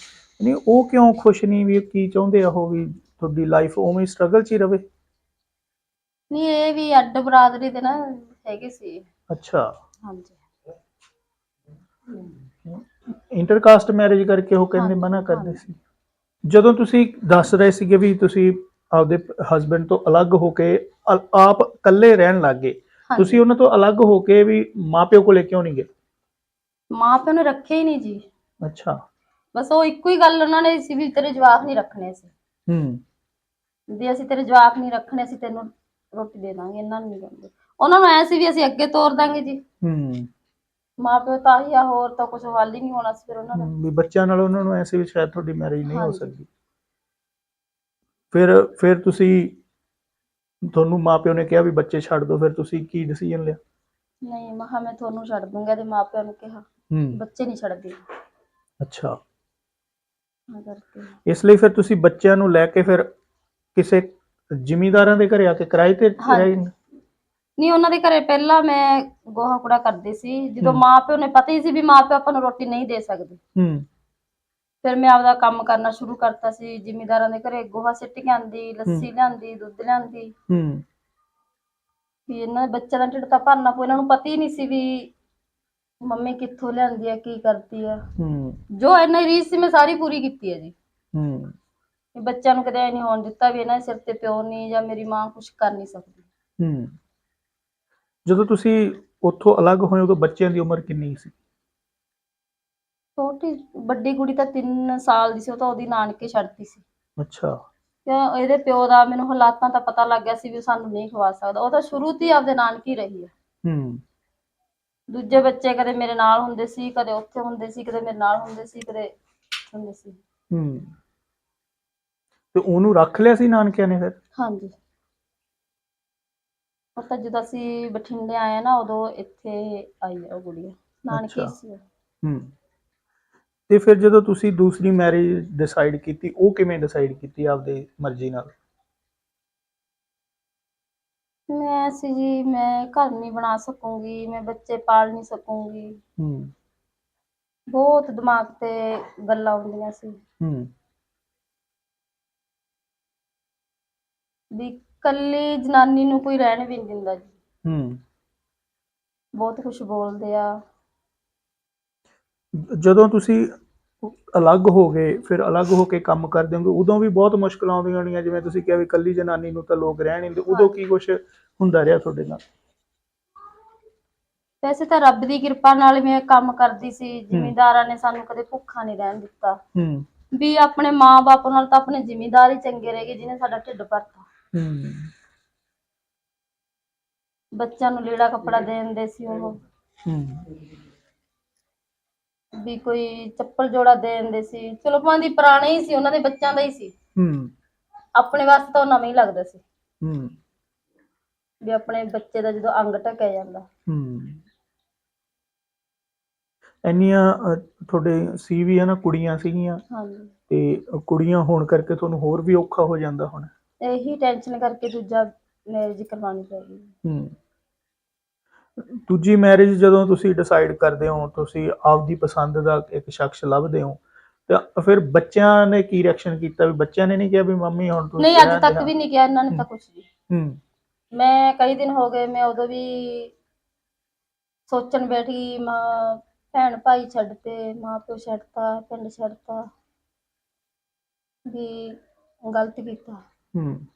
ਨਹੀਂ ਉਹ ਕਿਉਂ ਖੁਸ਼ ਨਹੀਂ ਵੀ ਕੀ ਚਾਹੁੰਦੇ ਆ ਉਹ ਵੀ ਤੁਹਾਡੀ ਲਾਈਫ ਉਵੇਂ ਸਟਰਗਲ 'ਚ ਹੀ ਰਵੇ? ਨਹੀਂ ਇਹ ਵੀ ਅੱਡ ਬਰਾਦਰੀ ਦੇ ਨਾ ਹੈਗੇ ਸੀ। ਅੱਛਾ। ਹਾਂਜੀ। ਇੰਟਰਕਾਸਟ ਮੈਰਿਜ ਕਰਕੇ ਉਹ ਕਹਿੰਦੇ ਮਨਾ ਕਰਦੇ। ਸੀ। ਜਦੋਂ ਤੁਸੀਂ ਦੱਸ ਰਹੇ ਸੀਗੇ ਵੀ ਤੁਸੀਂ ਆਪਦੇ ਹਸਬੰਡ ਤੋਂ ਅਲੱਗ ਹੋ ਕੇ ਅ- ਆਪ ਇਕੱਲੇ ਰਹਿਣ ਲੱਗੇ ਹਾਂਜੀ। ਤੁਸੀਂ ਉਹਨਾਂ ਤੋਂ ਅਲੱਗ ਹੋ ਕੇ ਵੀ ਮਾਪਿਓ ਕੋਲੇ ਕਿਉਂ ਨਹੀਂ ਗਏ? ਮਾਂ ਪਿਓ ਨੇ ਰੱਖਿਆ ਹੀ ਨਹੀਂ ਜੀ। ਅੱਛਾ। ਬਸ ਉਹ ਇੱਕੋ ਹੀ ਗੱਲ ਉਹਨਾਂ ਨੇ ਸੀ ਵੀ ਤੇਰੇ ਜਵਾਕ ਨਹੀਂ ਰੱਖਣੇ ਸੀ। ਹੂੰ। ਵੀ ਅਸੀਂ ਤੇਰੇ ਜਵਾਕ ਨਹੀਂ ਰੱਖਣੇ ਅਸੀਂ ਤੈਨੂੰ ਰੋਟੀ ਦੇ ਦਾਂਗੇ ਇਹਨਾਂ ਨੂੰ ਨਹੀਂ ਕਹਿੰਦੇ ਉਹਨਾਂ ਨੂੰ ਐ ਸੀ ਵੀ ਅਸੀਂ ਅੱਗੇ ਤੋਰ ਦਾਂਗੇ ਜੀ। ਹੂੰ। ਮਾਂ ਪਿਓ ਤਾਂ ਹੀ ਆ ਹੋਰ ਤਾਂ ਕੁਝ ਹੱਲ ਹੀ ਨਹੀਂ ਹੋਣਾ ਸੀ ਫਿਰ ਉਹਨਾਂ ਦਾ। ਵੀ ਬੱਚਿਆਂ ਨਾਲ ਉਹਨਾਂ ਨੂੰ ਐਸੇ ਵੀ ਸ਼ਾਇਦ ਤੁਹਾਡੀ ਮੈਰਿਜ ਨਹੀਂ ਹੋ ਹਾਂਜੀ। ਸਕਦੀ। ਫਿਰ ਫਿਰ ਤੁਸੀਂ ਤੁਹਾਨੂੰ ਮਾਪਿਓ ਨੇ ਕਿਹਾ ਵੀ ਬੱਚੇ ਛੱਡ ਦਿਓ ਫਿਰ ਤੁਸੀਂ ਕੀ ਡਿਸੀਜਨ ਲਿਆ? ਨਹੀਂ ਮੈਂ ਕਿਹਾ ਮੈਂ ਤੁਹਾਨੂੰ ਛੱਡ ਦੂੰਗਾ ਤੇ ਮਾਂ ਪਿਓ ਨੂੰ ਕਿਹਾ। ਹੂੰ। ਬੱਚੇ ਨਹੀਂ ਛੱਡਦੇ। ਅੱਛਾ। ਤਾਂ ਕਰਕੇ। ਇਸ ਲਈ ਫਿਰ ਤੁਸੀਂ ਬੱਚਿਆਂ ਨੂੰ ਲੈ ਕੇ ਫਿਰ ਕਿਸੇ ਜ਼ਿਮੀਂਦਾਰਾਂ ਦੇ ਘਰੇ ਆ ਕੇ ਕਿਰਾਏ ਤੇ ਹਾਂਜੀ। ਰਹੇ ਨਹੀਂ? ਉਹਨਾਂ ਦੇ ਘਰੇ ਪਹਿਲਾਂ ਮੈਂ ਗੋਹਾ ਕੂੜਾ ਕਰਦੀ ਸੀ। ਜਦੋਂ ਹੂੰ। ਮਾਂ ਪਿਓ ਨੇ ਪਤਾ ਹੀ ਸੀ ਵੀ ਮਾਂ ਪਿਓ ਆਪਾਂ ਨੂੰ ਰੋਟੀ ਨਹੀਂ ਦੇ ਸਕਦੇ। ਹੂੰ। ਫਿਰ ਮੈਂ ਆਪਦਾ ਕੰਮ ਕਰਨਾ ਸ਼ੁਰੂ ਕਰਤਾ ਸੀ ਜ਼ਿਮੀਂਦਾਰਾਂ ਦੇ ਘਰੇ ਗੋਹਾ ਸਿੱਟ ਕੇ ਆਂਦੀ ਲੱਸੀ ਲਿਆਂਦੀ ਦੁੱਧ ਲਿਆਂਦੀ। ਹੂੰ। ਵੀ ਇਹਨਾਂ ਦੇ ਬੱਚਿਆਂ ਦਾ ਢਿੱਡ ਤਾਂ ਭਰਨਾ ਪਊ ਇਹਨਾਂ ਨੂੰ ਪਤਾ ਹੀ ਨਹੀਂ ਸੀ ਵੀ ਮੰਮੀ ਕਿੱਥੋਂ ਲਿਆਂਦੀ ਆ ਕੀ ਕਰਦੀ ਆ ਹੂੰ। ਜੋ ਇਹਨਾਂ ਦੀ ਰੀਸ ਸੀ ਮੈਂ ਸਾਰੀ ਪੂਰੀ ਕੀਤੀ ਹੈ ਜੀ। ਹੂੰ। ਵੀ ਬੱਚਿਆਂ ਨੂੰ ਕਦੇ ਨਹੀਂ ਹੋਣ ਦਿੱਤਾ ਵੀ ਇਹਨਾਂ ਦੇ ਸਿਰ ਤੇ ਪਿਓ ਨਹੀਂ ਜਾਂ ਮੇਰੀ ਮਾਂ ਕੁਝ ਕਰ ਨਹੀਂ ਸਕਦੀ। ਹੂੰ। ਜਦੋਂ ਤੁਸੀਂ ਉੱਥੋਂ ਅਲੱਗ ਹੋਏ ਉਦੋਂ ਬੱਚਿਆਂ ਦੀ ਉਮਰ ਕਿੰਨੀ ਸੀ? ਛੋਟੀ ਵੱਡੀ ਕੁੜੀ ਤਾਂ 3 ਸਾਲ ਦੀ ਸੀ ਉਹ ਤਾਂ ਉਹਦੀ ਨਾਨਕੇ ਛੱਡਤੀ ਸੀ। ਅੱਛਾ। ਤੇ ਇਹਦੇ ਪਿਓ ਦਾ ਮੈਨੂੰ ਹਾਲਾਤਾਂ ਤਾਂ ਪਤਾ ਲੱਗ ਗਿਆ ਸੀ ਵੀ ਉਹ ਸਾਨੂੰ ਨਹੀਂ ਖਵਾ ਸਕਦਾ। ਉਹ ਤਾਂ ਸ਼ੁਰੂ ਤੋਂ ਹੀ ਆਪਦੇ ਨਾਨਕੇ ਹੀ ਰਹੀ ਹੈ ਹੂੰ। ਦੂਜੇ ਬੱਚੇ ਕਦੇ ਮੇਰੇ ਨਾਲ ਹੁੰਦੇ ਸੀ ਕਦੇ ਉੱਥੇ ਹੁੰਦੇ ਸੀ ਕਦੇ ਮੇਰੇ ਨਾਲ ਹੁੰਦੇ ਸੀ ਕਦੇ ਹੁੰਦੇ ਸੀ। ਹੂੰ। ਤੇ ਉਹਨੂੰ ਰੱਖ ਲਿਆ ਸੀ ਨਾਨਕਿਆਂ ਨੇ ਫਿਰ? ਹਾਂਜੀ। ਉਹ ਤਾਂ ਜਦੋਂ ਅਸੀਂ ਬਠਿੰਡੇ ਆਏ ਨਾ ਉਦੋਂ ਇੱਥੇ ਆਈ ਹੈ ਉਹ ਗੁੜੀਆ। ਨਾਨਕੇ ਅੱਛਾ। ਸੀ ਉਹ। ਹੂੰ। ਤੇ ਫਿਰ ਜਦੋਂ ਤੁਸੀਂ ਦੂਸਰੀ ਮੈਰਿਜ ਡਿਸਾਈਡ ਕੀਤੀ ਉਹ ਕਿਵੇਂ ਡਿਸਾਈਡ ਕੀਤੀ ਆਪਦੇ ਮਰਜ਼ੀ ਨਾਲ? ਮੈਂ ਸੀ ਜੀ ਮੈਂ ਘਰ ਨਹੀਂ ਬਣਾ ਸਕੂੰਗੀ ਮੈਂ ਬੱਚੇ ਪਾਲ ਨਹੀਂ ਸਕੂੰਗੀ। ਹੂੰ। ਬਹੁਤ ਦਿਮਾਗ ਤੇ ਗੱਲਾਂ ਆਉਂਦੀਆਂ ਸੀ। ਹੂੰ। ਵੀ ਕੱਲੀ ਜਨਾਨੀ ਨੂੰ ਕੋਈ ਰਹਿਣ ਵੀ ਨਹੀਂ ਦਿੰਦਾ ਜੀ। ਹੂੰ। ਬਹੁਤ ਕੁਝ ਬੋਲਦੇ ਆ। ਜਦੋਂ ਤੁਸੀਂ ਅਲੱਗ ਹੋ ਗਏ ਫਿਰ ਅਲੱਗ ਹੋ ਕੇ ਕੰਮ ਕਰਦੇ ਹੋਗੇ ਉਦੋਂ ਵੀ ਬਹੁਤ ਮੁਸ਼ਕਲਾਂ ਆਉਂਦੀਆਂ ਹੋਣੀਆਂ ਜਿਵੇਂ ਤੁਸੀਂ ਕਿਹਾ ਵੀ ਕੱਲੀ ਜਨਾਨੀ ਨੂੰ ਤਾਂ ਲੋਕ ਰਹਿਣ ਨਹੀਂ ਦਿੰਦੇ ਉਦੋਂ ਕੀ ਕੁਝ ਹੁੰਦਾ ਰਿਹਾ ਤੁਹਾਡੇ ਨਾਲ? ਵੈਸੇ ਤਾਂ ਰੱਬ ਦੀ ਕਿਰਪਾ ਨਾਲ ਮੈਂ ਕੰਮ ਕਰਦੀ ਸੀ ਜ਼ਿਮੀਂਦਾਰਾਂ ਨੇ ਸਾਨੂੰ ਕਦੇ ਭੁੱਖਾ ਨਹੀਂ ਰਹਿਣ ਦਿੱਤਾ। ਹੂੰ। ਵੀ ਆਪਣੇ ਮਾਂ-ਬਾਪ ਨਾਲ ਤਾਂ ਆਪਣੇ ਜ਼ਿਮੀਂਦਾਰ ਹੀ ਚੰਗੇ ਰਹਿ ਗਏ ਜਿਹਨੇ ਸਾਡਾ ਢਿੱਡ ਭਰਤਾ। ਹੂੰ। ਬੱਚਿਆਂ ਨੂੰ ਲੀੜਾ ਕੱਪੜਾ ਦੇ ਦਿੰਦੇ ਸੀ ਉਹ। ਹੂੰ। ਵੀ ਕੋਈ ਚੱਪਲ ਜੋੜਾ ਦੇ ਦਿੰਦੇ ਸੀ। ਚਲੋ ਭਾਂਦੀ ਪੁਰਾਣੇ ਹੀ ਸੀ ਉਹਨਾਂ ਦੇ ਬੱਚਿਆਂ ਦਾ ਹੀ ਸੀ। ਹੂੰ। ਆਪਣੇ ਵਾਸਤੇ ਤਾਂ ਉਹ ਨਵਾਂ ਹੀ ਲੱਗਦਾ ਸੀ। ਹੂੰ। ਵੀ ਆਪਣੇ ਬੱਚੇ ਦਾ ਜਦੋਂ ਅੰਗ ਢਕਿਆ ਜਾਂਦਾ। ਹੂੰ। ਇੰਨੀਆਂ ਤੁਹਾਡੇ ਸੀ ਵੀ ਨਾ ਕੁੜੀਆਂ ਸੀਗੀਆਂ। ਹਾਂਜੀ। ਤੇ ਕੁੜੀਆਂ ਹੋਣ ਕਰਕੇ ਤੁਹਾਨੂੰ ਹੋਰ ਵੀ ਔਖਾ ਹੋ ਜਾਂਦਾ ਹੁਣ। ਇਹੀ ਟੈਨਸ਼ਨ ਕਰਕੇ ਦੂਜਾ ਮੈਰਿਜ ਕਰਵਾਉਣੀ ਪੈ ਗਈ। ਹੂੰ। ਦੂਜੀ ਮੈਰਿਜ ਜਦੋਂ ਤੁਸੀਂ ਡਿਸਾਈਡ ਕਰਦੇ ਹੋ ਤੁਸੀਂ ਆਪਦੀ ਪਸੰਦ ਦਾ ਇੱਕ ਸ਼ਖਸ ਲੱਭਦੇ ਹੋ ਤਾਂ ਫਿਰ ਬੱਚਿਆਂ ਨੇ ਕੀ ਰਿਐਕਸ਼ਨ ਕੀਤਾ ਵੀ ਬੱਚਿਆਂ ਨੇ ਨਹੀਂ ਕਿਹਾ ਵੀ ਮੰਮੀ ਹੁਣ ਤੁਸੀਂ ਨਹੀਂ ਅੱਜ ਤੱਕ? ਵੀ ਨਹੀਂ ਕਿਹਾ ਇਹਨਾਂ ਨੇ ਤਾਂ ਕੁਝ ਵੀ। ਹੂੰ। ਮੈਂ ਕਈ ਦਿਨ ਹੋ ਗਏ ਮੈਂ ਉਦੋਂ ਵੀ ਸੋਚਣ ਬੈਠੀ ਮਾਂ ਭੈਣ ਭਾਈ ਛੱਡਤੇ ਮਾਂ ਪਿਓ ਛੱਡਤਾ ਪਿੰਡ ਛੱਡਤਾ ਵੀ ਗਲਤ ਕੀਤਾ। ਹੂੰ।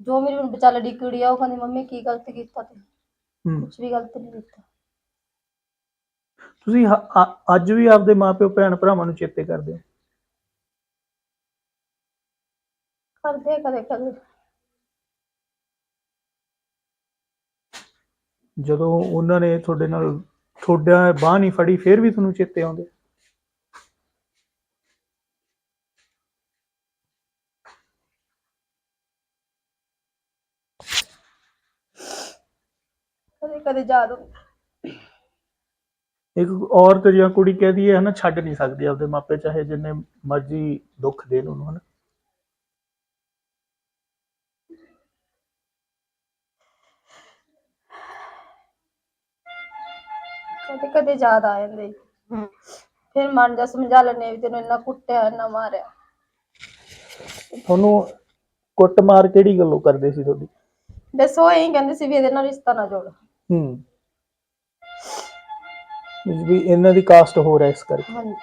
ਜੋ ਮੇਰੀ ਹੁਣ ਵਿਚਾਲੜੀ ਕੁੜੀ ਆ ਉਹ ਕਹਿੰਦੀ ਮੰਮੀ ਕੀ ਗਲਤ ਕੀਤਾ ਤੇ? ਹੂੰ। ਕੁਝ ਵੀ ਗਲਤ ਨਹੀਂ ਕੀਤਾ। ਤੁਸੀਂ ਹ- ਅ- ਅੱਜ ਵੀ ਆਪਦੇ ਮਾਪਿਓ ਭੈਣ ਭਰਾਵਾਂ ਨੂੰ ਚੇਤੇ ਕਰਦੇ ਹੋ? ਕਰਦੇ ਆ ਕਦੇ ਕਦੇ। ਜਦੋਂ ਉਹਨਾਂ ਨੇ ਤੁਹਾਡੇ ਨਾਲ ਤੁਹਾਡਾ ਬਾਹ ਨਹੀਂ ਫੜੀ ਫਿਰ ਵੀ ਤੁਹਾਨੂੰ ਚੇਤੇ ਆਉਂਦੇ? ਕਦੇ ਕਦੇ ਯਾਦ। ਇੱਕ ਔਰਤ ਜਾਂ ਕੁੜੀ ਕਹਦੀ ਹੈ ਨਾ ਛੱਡ ਨਹੀਂ ਸਕਦੀ ਆਪਦੇ ਮਾਪੇ ਚਾਹੇ ਜਿੰਨੇ ਮਰਜ਼ੀ ਦੁੱਖ ਦੇਣ ਉਹਨੂੰ ਹਨਾ। ਕਦੇ ਕਦੇ ਯਾਦ ਆ ਜਾਂਦੇ। ਫਿਰ ਮਨ ਜਾ ਸਮਝਾ ਲੈਣੇ ਵੀ ਤੈਨੂੰ ਇੰਨਾ ਕੁੱਟਿਆ ਇੰਨਾ ਮਾਰਿਆ। ਤੁਹਾਨੂੰ ਕੁੱਟਮਾਰ ਕਿਹੜੀ ਗੱਲੋਂ ਕਰਦੇ ਸੀ ਤੁਹਾਡੀ? ਬਸ ਉਹ ਇਹੀ ਕਹਿੰਦੇ ਸੀ ਵੀ ਇਹਦੇ ਨਾਲ ਰਿਸ਼ਤਾ ਨਾ ਜੋੜ। ਹੂੰ। ਵੀ ਇਹਨਾਂ ਦੀ ਕਾਸਟ ਹੋਰ ਹੈ ਇਸ ਕਰਕੇ। ਹਾਂਜੀ।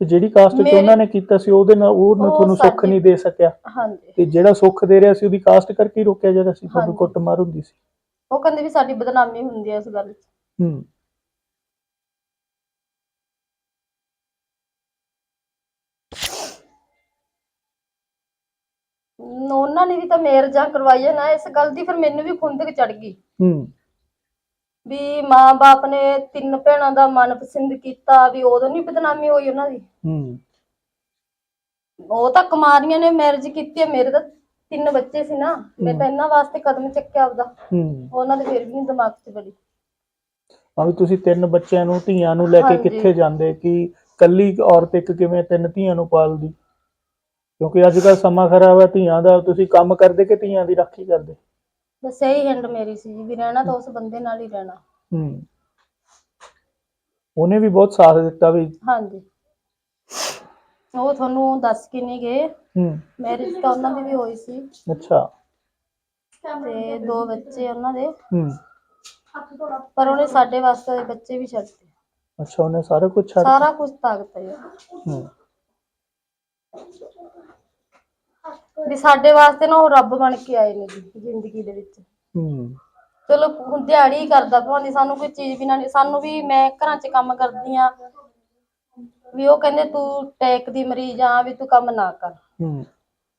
ਤੇ ਜਿਹੜੀ ਕਾਸਟ ਚ ਮੇਰੀ- ਉਹਨਾਂ ਨੇ ਕੀਤਾ ਸੀ ਉਹਦੇ ਨਾਲ ਉਹਨੂੰ ਉਹ ਤੁਹਾਨੂੰ ਸੁੱਖ ਸਾਡੀ- ਨਹੀਂ ਦੇ ਸਕਿਆ। ਹਾਂਜੀ। ਤੇ ਜਿਹੜਾ ਸੁੱਖ ਦੇ ਰਿਹਾ ਸੀ ਉਹਦੀ ਕਾਸਟ ਕਰਕੇ ਹੀ ਰੋਕਿਆ ਜਾ ਰਿਹਾ ਸੀ ਤੁਹਾਨੂੰ ਹਾਂਜੀ। ਕੁੱਟਮਾਰ ਹੁੰਦੀ ਸੀ। ਉਹ ਕਹਿੰਦੇ ਵੀ ਸਾਡੀ ਬਦਨਾਮੀ ਹੁੰਦੀ ਹੈ ਇਸ ਗੱਲ 'ਚ। ਹੂੰ। ਉਹਨਾਂ ਨੇ ਵੀ ਤਾਂ ਮੇਰਜਾਂ ਕਰਵਾਈਆਂ ਨਾ ਇਸ ਗੱਲ ਦੀ ਫਿਰ ਮੈਨੂੰ ਵੀ ਖੁੰਦਕ ਚੜ ਗਈ। ਹੂੰ। ਵੀ ਮਾਂ-ਬਾਪ ਨੇ ਤਿੰਨ ਭੈਣਾਂ ਦਾ ਮਨਪਸੰਦ ਕੀਤਾ ਵੀ ਉਦੋਂ ਨਹੀਂ ਬਦਨਾਮੀ ਹੋਈ ਉਹਨਾਂ ਦੀ। ਹੂੰ। ਉਹ ਤਾਂ ਕੁਮਾਰੀਆਂ ਨੇ ਮੈਰਿਜ ਕੀਤੀ ਹੈ ਮੇਰੇ ਤਾਂ ਤਿੰਨ ਬੱਚੇ ਸੀ ਨਾ ਮੈਂ ਤਾਂ ਇਹਨਾਂ ਵਾਸਤੇ ਕਦਮ ਚੱਕਿਆ ਆਪਦਾ। ਹੂੰ। ਉਹਨਾਂ ਦੇ ਫਿਰ ਵੀ ਨਹੀਂ ਦਿਮਾਗ 'ਚ ਬੜੀ। ਵੀ ਤੁਸੀਂ ਤਿੰਨ ਬੱਚਿਆਂ ਨੂੰ ਧੀਆਂ ਨੂੰ ਲੈ ਕੇ ਹਾਂਜੀ। ਕਿੱਥੇ ਜਾਂਦੇ ਕਿ ਕੱਲੀ ਔਰਤ ਇੱਕ ਕਿਵੇਂ ਤਿੰਨ ਧੀਆਂ ਨੂੰ ਪਾਲਦੀ? ਕਿਉਂਕਿ ਅੱਜ ਕੱਲ ਸਮਾਂ ਖਰਾਬ ਹੈ ਧੀਆਂ ਦਾ ਤੁਸੀਂ ਕੰਮ ਕਰਦੇ ਕਿ ਧੀਆਂ ਦੀ ਰਾਖੀ ਕਰਦੇ? ਬਸ ਇਹੀ ਹਿੰਡ ਮੇਰੀ ਸੀ ਜੀ ਵੀ ਰਹਿਣਾ ਤਾਂ ਉਸ ਬੰਦੇ ਨਾਲ ਹੀ ਰਹਿਣਾ। ਹੂੰ। ਉਹਨੇ ਵੀ ਬਹੁਤ ਸਾਥ ਦਿੱਤਾ ਵੀ। ਹਾਂਜੀ। ਉਹ ਤੁਹਾਨੂੰ ਦੱਸ ਕੇ ਨਹੀਂ ਗਏ। ਹੂੰ। ਮੈਰਿਜ ਤਾਂ ਉਹਨਾਂ ਦੀ ਵੀ ਹੋਈ ਸੀ। ਅੱਛਾ। ਤੇ ਦੋ ਬੱਚੇ ਉਹਨਾਂ ਦੇ। ਹੂੰ। ਪਰ ਉਹਨੇ ਸਾਡੇ ਵਾਸਤੇ ਬੱਚੇ ਵੀ ਛੱਡਤੇ ਅੱਛਾ ਉਹਨੇ ਸਾਰਾ ਕੁਝ ਛੱਡ ਸਾਰਾ ਕੁਝ ਤਾਕਤ ਹੈ ਹੂੰ। ਵੀ ਸਾਡੇ ਵਾਸਤੇ ਨਾ ਉਹ ਰੱਬ ਬਣ ਕੇ ਆਏ ਨੇ ਜੀ ਜ਼ਿੰਦਗੀ ਦੇ ਵਿੱਚ। ਹੂੰ। ਚਲੋ ਹੁਣ ਦਿਹਾੜੀ ਹੀ ਕਰਦਾ ਭਾਵੇਂ ਸਾਨੂੰ ਕੋਈ ਚੀਜ਼ ਵੀ ਨਾ ਸਾਨੂੰ ਵੀ ਮੈਂ ਘਰਾਂ 'ਚ ਕੰਮ ਕਰਦੀ ਆ ਵੀ ਉਹ ਕਹਿੰਦੇ ਤੂੰ ਟੈਕ ਦੀ ਮਰੀਜ਼ ਆ ਵੀ ਤੂੰ ਕੰਮ ਨਾ ਕਰ। ਹੂੰ।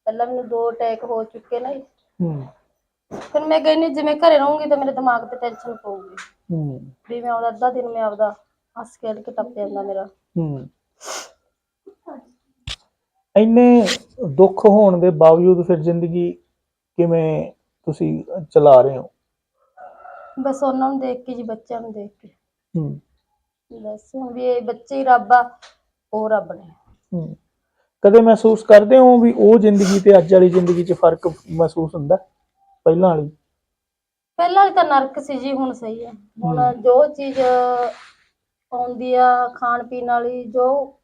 ਪਹਿਲਾਂ ਮੈਨੂੰ ਦੋ ਟੈਕ ਹੋ ਚੁੱਕੇ ਨੇ। ਹੂੰ। ਫਿਰ ਮੈਂ ਕਹਿੰਦੀ ਜਿਵੇਂ ਘਰੇ ਰਹੂੰਗੀ ਤਾਂ ਮੇਰੇ ਦਿਮਾਗ ਤੇ ਟੈਨਸ਼ਨ ਪਊਗੀ। ਹੂੰ। ਵੀ ਮੈਂ ਉਹਦਾ ਅੱਧਾ ਦਿਨ ਮੈਂ ਆਪਦਾ ਹੱਸ ਖੇਡ ਕੇ ਟੱਪ ਜਾਂਦਾ ਮੇਰਾ। ਹੂੰ। ਇੰਨੇ ਦੁੱਖ ਹੋਣ ਦੇ ਬਾਵਜੂਦ ਫਿਰ ਜ਼ਿੰਦਗੀ ਕਿਵੇਂ ਤੁਸੀਂ ਚਲਾ ਰਹੇ ਹੋ? ਬਸ ਉਹਨਾਂ ਨੂੰ ਦੇਖ ਕੇ ਜੀ ਬੱਚਿਆਂ ਨੂੰ ਦੇਖ ਕੇ। ਹੂੰ। ਬਸ ਹੁਣ ਵੀ ਇਹ ਬੱਚੇ ਹੀ ਰੱਬ ਆ ਉਹ ਰੱਬ ਨੇ। ਹੂੰ। ਕਦੇ ਮਹਿਸੂਸ ਕਰਦੇ ਹੋ ਵੀ ਉਹ ਜ਼ਿੰਦਗੀ ਤੇ ਅੱਜ ਵਾਲੀ ਜ਼ਿੰਦਗੀ 'ਚ ਫ਼ਰਕ ਮਹਿਸੂਸ ਹੁੰਦਾ? ਪਹਿਲਾਂ ਵਾਲੀ? ਪਹਿਲਾਂ ਹੀ ਤਾਂ ਨਰਕ ਸੀ ਜੀ ਹੁਣ ਸਹੀ ਹੈ ਹੁਣ ਜੋ ਚੀਜ਼ ਆਉਂਦੀ ਆ ਖਾਣ ਪੀਣ ਵਾਲੀ ਜੋ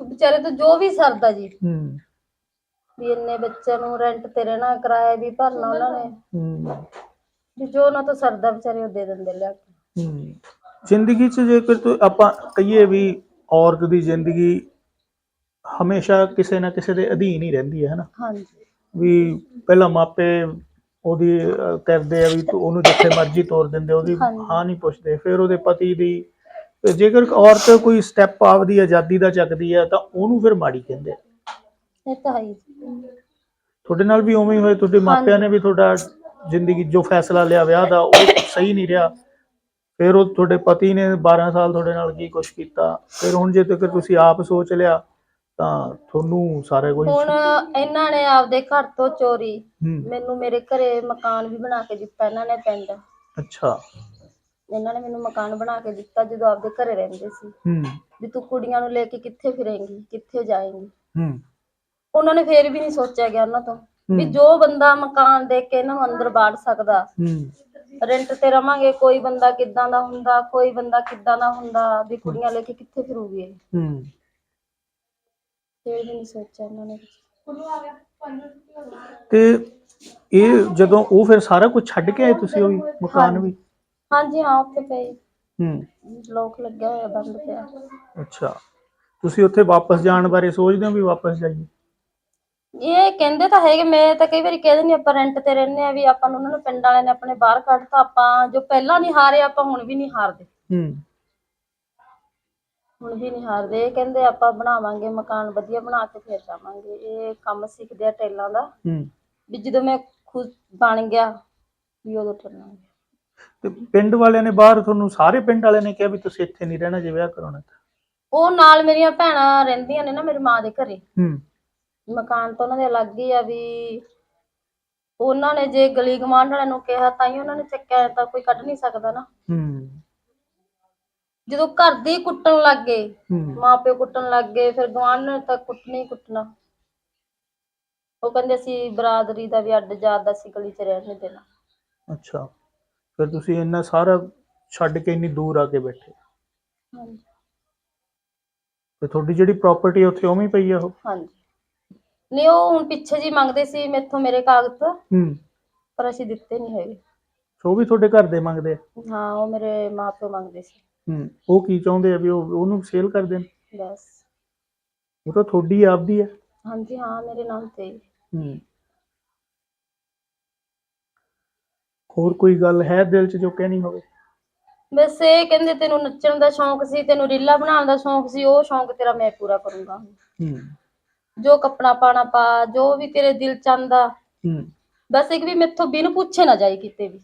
ਵਿਚਾਰੇ ਤੋਂ ਜੋ ਵੀ ਸਰਦਾ ਜੀ। ਹੂੰ। ਵੀ ਇੰਨੇ ਬੱਚਿਆਂ ਨੂੰ ਰੈਂਟ ਤੇ ਰਹਿਣਾ ਕਿਰਾਇਆ ਵੀ ਭਰਨਾ ਉਹਨਾਂ ਨੇ। ਹੂੰ। ਵੀ ਜੋ ਉਹਨਾਂ ਤੋਂ ਸਰਦਾ ਵਿਚਾਰੇ ਉਹ ਦੇ ਦਿੰਦੇ ਲਿਆ ਕੇ। ਹੂੰ। ਜ਼ਿੰਦਗੀ 'ਚ ਜੇਕਰ ਤੂੰ ਆਪਾਂ ਕਹੀਏ ਵੀ ਔਰਤ ਦੀ ਜ਼ਿੰਦਗੀ ਹਮੇਸ਼ਾ ਕਿਸੇ ਨਾ ਕਿਸੇ ਦੇ ਅਧੀਨ ਹੀ ਰਹਿੰਦੀ ਹੈ ਹਨਾ? ਹਾਂਜੀ। ਵੀ ਪਹਿਲਾਂ ਮਾਪੇ ਉਹਦੀ ਅਹ, ਕਰਦੇ ਆ ਵੀ ਤੂੰ ਉਹਨੂੰ ਜਿੱਥੇ ਮਰਜ਼ੀ ਤੋਰ ਦਿੰਦੇ ਉਹਦੀ ਹਾਂਜੀ। ਹਾਂ ਨਹੀਂ ਪੁੱਛਦੇ। ਫਿਰ ਉਹਦੇ ਪਤੀ ਦੀ ਤੇ ਜੇਕਰ ਔਰਤ ਕੋਈ ਸਟੈਪ ਆਪਦੀ ਆਜ਼ਾਦੀ ਦਾ ਚੱਕਦੀ ਆ ਤਾਂ ਉਹਨੂੰ ਫਿਰ ਮਾੜੀ ਕਹਿੰਦੇ ਆ। ਇਹ ਤਾਂ ਹੈ ਹੀ। ਜੀ। ਤੁਹਾਡੇ ਨਾਲ ਵੀ ਉਵੇਂ ਹੀ ਹੋਏ ਤੁਹਾਡੇ ਮਾਪਿਆਂ ਨੇ ਵੀ ਤੁਹਾਡਾ ਜ਼ਿੰਦਗੀ ਜੋ ਫੈਸਲਾ ਲਿਆ ਵਿਆਹ ਦਾ ਉਹ ਸਹੀ ਨਹੀਂ ਰਿਹਾ। ਫਿਰ ਉਹ ਤੁਹਾਡੇ ਪਤੀ ਨੇ 12 ਸਾਲ ਤੁਹਾਡੇ ਨਾਲ ਕੀ ਕੁਛ ਕੀਤਾ? ਫਿਰ ਹੁਣ ਜੇ ਤੱਕ ਤੁਸੀਂ ਆਪ ਸੋਚ ਲਿਆ ਤਾਂ ਤੁਹਾਨੂੰ ਸਾਰਾ ਕੁਝ ਹੁਣ ਇਹਨਾਂ ਨੇ ਆਪਦੇ ਘਰ ਤੋਂ ਚੋਰੀ ਹੂੰ। ਮੈਨੂੰ ਮੇਰੇ ਘਰੇ ਮਕਾਨ ਵੀ ਬਣਾ ਕੇ ਦਿੱਤਾ ਇਹਨਾਂ ਨੇ ਪਿੰਡ। ਅੱਛਾ। ਇਹਨਾਂ ਨੇ ਮੈਨੂੰ ਮਕਾਨ ਬਣਾ ਕੇ ਦਿੱਤਾ ਜਦੋਂ ਆਪਦੇ ਘਰੇ ਰਹਿੰਦੇ ਸੀ। ਹੂੰ। ਵੀ ਤੂੰ ਕੁੜੀਆਂ ਨੂੰ ਲੈ ਕੇ ਕਿੱਥੇ ਫਿਰੇਂਗੀ ਕਿੱਥੇ ਜਾਏਂਗੀ? ਹੂੰ। ਉਹਨਾਂ ਨੇ ਫੇਰ ਵੀ ਨਹੀਂ ਸੋਚਿਆ ਗਿਆ ਉਹਨਾਂ ਤੋਂ। ਵੀ। ਜੋ ਬੰਦਾ ਮਕਾਨ ਦੇ ਕੇ ਇਹਨਾਂ ਨੂੰ ਅੰਦਰ ਬਾੜ ਸਕਦਾ ਹੂੰ। ਰੈਂਟ ਤੇ ਰਵਾਂਗੇ ਕੋਈ ਬੰਦਾ ਕਿੱਦਾਂ ਦਾ ਹੁੰਦਾ ਕੋਈ ਬੰਦਾ ਕਿੱਦਾਂ ਦਾ ਹੁੰਦਾ ਵੀ ਕੁੜੀਆਂ ਲੈ ਕੇ ਕਿੱਥੇ ਫਿਰੂਗੀ ਇਹ? ਹੂੰ। ਫੇਰ ਵੀ ਨਹੀਂ ਸੋਚਿਆ ਇਹਨਾਂ ਨੇ। ਤੇ ਇਹ ਜਦੋਂ ਉਹ ਫਿਰ ਸਾਰਾ ਕੁਝ ਛੱਡ ਕੇ ਆਏ ਤੁਸੀਂ ਉਹ ਵੀ ਮਕਾਨ ਵੀ? ਹਾਂਜੀ ਹਾਂ ਉੱਥੇ ਪਏ ਹੂੰ। ਲੋਕ ਲੱਗਿਆ ਹੋਇਆ ਬੰਦ ਪਿਆ। ਅੱਛਾ। ਤੁਸੀਂ ਉੱਥੇ ਵਾਪਸ ਜਾਣ ਬਾਰੇ ਸੋਚਦੇ ਹੋ ਵੀ ਵਾਪਸ ਜਾਈਏ? ਇਹ ਕਹਿੰਦੇ ਤਾਂ ਹੈਗੇ ਮੈਂ ਤਾਂ ਕਈ ਵਾਰੀ ਕਹਿ ਦਿੰਦੀ ਆਪਾਂ ਰੈਂਟ ਤੇ ਰਹਿੰਦੇ ਆ ਵੀ ਆਪਾਂ ਨੂੰ ਉਹਨਾਂ ਨੂੰ ਪਿੰਡ ਵਾਲਿਆਂ ਨੇ ਆਪਣੇ ਬਾਹਰ ਕੱਢਤਾ ਆਪਾਂ ਜੋ ਪਹਿਲਾਂ ਨਹੀਂ ਹਾਰੇ ਆਪਾਂ ਹੁਣ ਵੀ ਨਹੀਂ ਹਾਰਦੇ। ਹੂੰ। ਹੁਣ ਵੀ ਨਹੀਂ ਹਾਰਦੇ। ਇਹ ਕਹਿੰਦੇ ਆਪਾਂ ਬਣਾਵਾਂਗੇ ਮਕਾਨ ਵਧੀਆ ਬਣਾ ਕੇ ਫਿਰ ਜਾਵਾਂਗੇ। ਇਹ ਕੰਮ ਸਿੱਖਦੇ ਆ ਟੈਲਾਂ ਦਾ। ਹੂੰ। ਵੀ ਜਦੋਂ ਮੈਂ ਖੁਦ ਬਣ ਗਿਆ ਵੀ ਉਦੋਂ ਚੱਲਾਂਗੇ ਤੇ ਪਿੰਡ ਵਾਲਿਆਂ ਨੇ ਬਾਹਰ ਤੁਹਾਨੂੰ ਸਾਰੇ ਪਿੰਡ ਵਾਲਿਆਂ ਨੇ ਕਿਹਾ ਵੀ ਤੁਸੀਂ ਇੱਥੇ ਨਹੀਂ ਰਹਿਣਾ ਜੇ ਵਿਆਹ ਕਰਾਉਣਾ ਤਾਂ। ਉਹ ਨਾਲ ਮੇਰੀਆਂ ਭੈਣਾਂ ਰਹਿੰਦੀਆਂ ਨੇ ਨਾ ਮੇਰੀ ਮਾਂ ਦੇ ਘਰੇ। ਹੂੰ। ਮਕਾਨ ਤਾਂ ਉਹਨਾਂ ਦੇ ਅਲੱਗ ਹੀ ਆ ਵੀ ਉਹਨਾਂ ਨੇ ਜੇ ਗਲੀ ਗਮਾਂਡ ਵਾਲਿਆਂ ਨੂੰ ਕਿਹਾ ਤਾਂ ਹੀ ਉਹਨਾਂ ਨੇ ਚੱਕਿਆ ਤਾਂ ਕੋਈ ਕੱਢ ਨਹੀਂ ਸਕਦਾ ਨਾ। ਹੂੰ। ਜਦੋਂ ਘਰ ਦੇ ਹੀ ਕੁੱਟਣ ਲੱਗ ਗਏ ਹੂੰ। ਮਾਂ ਪਿਓ ਕੁੱਟਣ ਲੱਗ ਗਏ ਫਿਰ ਗੁਆਂਢ ਨੇ ਤਾਂ ਕੁੱਟਣਾ ਹੀ ਕੁੱਟਣਾ। ਉਹ ਕਹਿੰਦੇ ਸੀ ਬਰਾਦਰੀ ਦਾ ਵੀ ਅੱਡ ਜਾਤ ਦਾ ਸੀ ਗਲੀ 'ਚ ਰਹਿਣ ਨਹੀਂ ਦੇਣਾ। ਅੱਛਾ। ਫਿਰ ਤੁਸੀਂ ਇੰਨਾ ਸਾਰਾ ਛੱਡ ਕੇ ਇੰਨੀ ਦੂਰ ਆ ਕੇ ਬੈਠੇ। ਹਾਂਜੀ। ਤੇ ਤੁਹਾਡੀ ਜਿਹੜੀ ਪ੍ਰਾਪਰਟੀ ਉੱਥੇ ਉਵੇਂ ਹੀ ਪਈ ਆ ਉਹ? ਹਾਂਜੀ। ਨਹੀਂ ਉਹ ਹੁਣ ਪਿੱਛੇ ਜੀ ਮੰਗਦੇ ਸੀ ਮੈਥੋਂ ਮੇਰੇ ਕਾਗਜ਼। ਹੂੰ। ਪਰ ਅਸੀਂ ਦਿੱਤੇ ਨਹੀਂ ਹੈਗੇ। ਸੋ ਉਹ ਵੀ ਤੁਹਾਡੇ ਘਰ ਦੇ ਮੰਗਦੇ ਆ? ਹਾਂ ਉਹ ਮੇਰੇ ਮਾਂ ਪਿਓ ਮੰਗਦੇ ਸੀ। ਹੂੰ। ਉਹ ਕੀ ਚਾਹੁੰਦੇ ਆ ਵੀ ਉਹ ਉਹਨੂੰ ਸੇਲ ਕਰ ਦੇਣ? ਬਸ। ਉਹ ਤਾਂ ਤੁਹਾਡੀ ਆਪਦੀ ਆ। ਹਾਂਜੀ ਹਾਂ ਮੇਰੇ ਨਾਮ ਤੇ ਹੀ। ਹੂੰ। ਹੋਰ ਕੋਈ ਗੱਲ ਹੈ ਦਿਲ 'ਚ ਜੋ ਕਹਿਣੀ ਹੋਵੇ? ਬਸ ਇਹ ਕਹਿੰਦੇ ਤੈਨੂੰ ਨੱਚਣ ਦਾ ਸ਼ੌਂਕ ਸੀ ਤੈਨੂੰ ਰੀਲਾਂ ਬਣਾਉਣ ਦਾ ਸ਼ੌਂਕ ਸੀ ਉਹ ਸ਼ੌਂਕ ਤੇਰਾ ਮੈਂ ਪੂਰਾ ਕਰੂੰਗਾ। ਹੂੰ। ਜੋ ਕੱਪੜਾ ਪਾਣਾ ਪਾ ਜੋ ਵੀ ਤੇਰੇ ਦਿਲ ਚ ਆਂਦਾ ਹੂੰ। ਬਸ ਇੱਕ ਵੀ ਮੈਥੋਂ ਬਿਨ ਪੁੱਛੇ ਨਾ ਜਾਈ ਕਿਤੇ ਵੀ।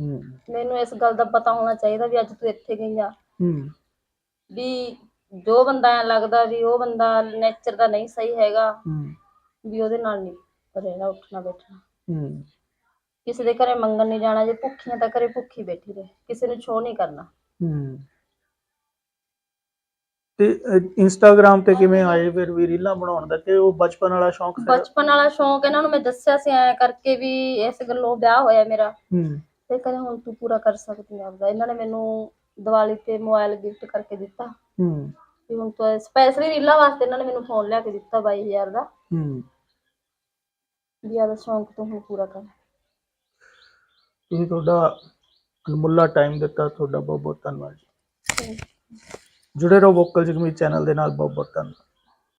ਹੂੰ। ਮੈਨੂੰ ਇਸ ਗੱਲ ਦਾ ਪਤਾ ਹੋਣਾ ਚਾਹੀਦਾ ਵੀ ਅੱਜ ਤੂੰ ਇੱਥੇ ਗਈ ਆ। ਹੂੰ। ਵੀ ਜੋ ਬੰਦਾ ਐ ਲੱਗਦਾ ਵੀ ਉਹ ਬੰਦਾ ਨੇਚਰ ਦਾ ਨਹੀਂ ਸਹੀ ਹੈਗਾ। ਹੂੰ। ਵੀ ਉਹਦੇ ਨਾਲ ਨਹੀਂ ਰਹਿਣਾ ਉੱਠਣਾ ਬੈਠਣਾ। ਹੂੰ। ਕਿਸੇ ਦੇ ਘਰੇ ਮੰਗਣ ਨਹੀਂ ਜਾਣਾ ਜੇ ਭੁੱਖੀਆਂ ਤਾਂ ਘਰੇ ਭੁੱਖੀ ਬੈਠੀ ਰਹੇ ਕਿਸੇ ਨੂੰ ਛੋ ਨਹੀਂ ਕਰਨਾ। ਹੂੰ। ਤੇ ਇੰਸਟਾਗ੍ਰam ਤੇ ਕਿਵੇਂ ਆਏ ਫਿਰ ਵੀ ਰੀਲਾਂ ਬਣਾਉਣ ਦਾ? ਕਿ ਉਹ ਬਚਪਨ ਵਾਲਾ ਸ਼ੌਂਕ ਸੀ ਬਚਪਨ ਵਾਲਾ ਸ਼ੌਂਕ ਇਹਨਾਂ ਨੂੰ ਮੈਂ ਦੱਸਿਆ ਸੀ ਐ ਕਰਕੇ ਵੀ ਇਸ ਗੱਲੋਂ ਵਿਆਹ ਹੋਇਆ ਮੇਰਾ। ਹੂੰ। ਤੇ ਕਹਿੰਦੇ ਹੁਣ ਤੂੰ ਪੂਰਾ ਕਰ ਸਕਦੀ ਆਪਦਾ। ਇਹਨਾਂ ਨੇ ਮੈਨੂੰ ਦੀਵਾਲੀ ਤੇ ਮੋਬਾਈਲ ਗਿਫਟ ਕਰਕੇ ਦਿੱਤਾ। ਹੂੰ। ਵੀ ਹੁਣ ਤੂੰ ਸਪੈਸ਼ਲੀ ਰੀਲਾਂ ਵਾਸਤੇ ਇਹਨਾਂ ਨੇ ਮੈਨੂੰ ਫੋਨ ਲਿਆ ਕੇ ਦਿੱਤਾ 22000 ਦਾ। ਹੂੰ। ਵੀ ਆਦਾ ਸ਼ੌਂਕ ਤੂੰ ਹੁਣ ਪੂਰਾ ਕਰ। ਤੁਸੀਂ ਤੁਹਾਡਾ ਅਨਮੁੱਲਾ ਟਾਈਮ ਦਿੱਤਾ ਤੁਹਾਡਾ ਬਹੁਤ ਬਹੁਤ ਧੰਨਵਾਦ ਜੀ। ਜੁੜੇ ਰਹੋ ਵੋਕਲ ਜਗਮੀਤ ਚੈਨਲ ਦੇ ਨਾਲ ਬਹੁਤ ਬਹੁਤ ਧੰਨਵਾਦ।